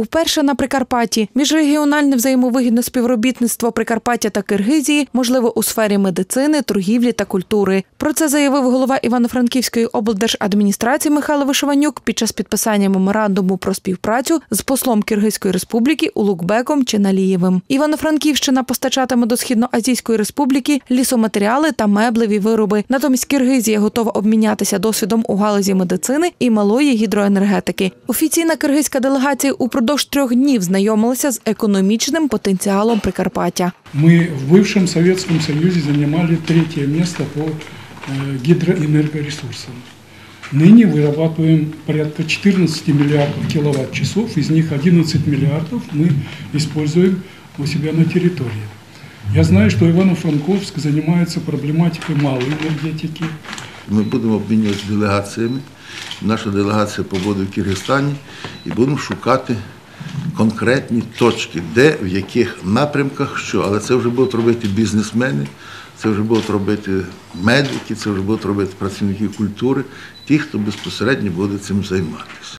Вперше на Прикарпатті міжрегіональне взаємовигідне співробітництво Прикарпаття та Киргизії можливо у сфері медицини, торгівлі та культури. Про це заявив голова Івано-Франківської облдержадміністрації Михайло Вишиванюк під час підписання меморандуму про співпрацю з послом Киргизької республіки Улукбеком Чиналієвим. Івано-Франківщина постачатиме до Східноазійської республіки лісоматеріали та меблеві вироби. Натомість Киргизія готова обмінятися досвідом у галузі медицини і малої гідроенергетики. Офіційна киргизька делегація упродовж трьох днів знайомилася з економічним потенціалом Прикарпаття. Мы в бывшем Советском Союзе занимали третье место по э, гидроэнергоресурсам. Ныне вырабатываем порядка 14 миллиардов киловатт-часов, из них 11 миллиардов мы используем у себя на территории. Я знаю, что Ивано-Франковск занимается проблематикой малой энергетики, Ми будемо обмінюватися делегаціями. Наша делегація побуде в Киргизстані і будемо шукати конкретні точки, де, в яких напрямках що. Але це вже будуть робити бізнесмени, це вже будуть робити медики, це вже будуть робити працівники культури, ті, хто безпосередньо буде цим займатися.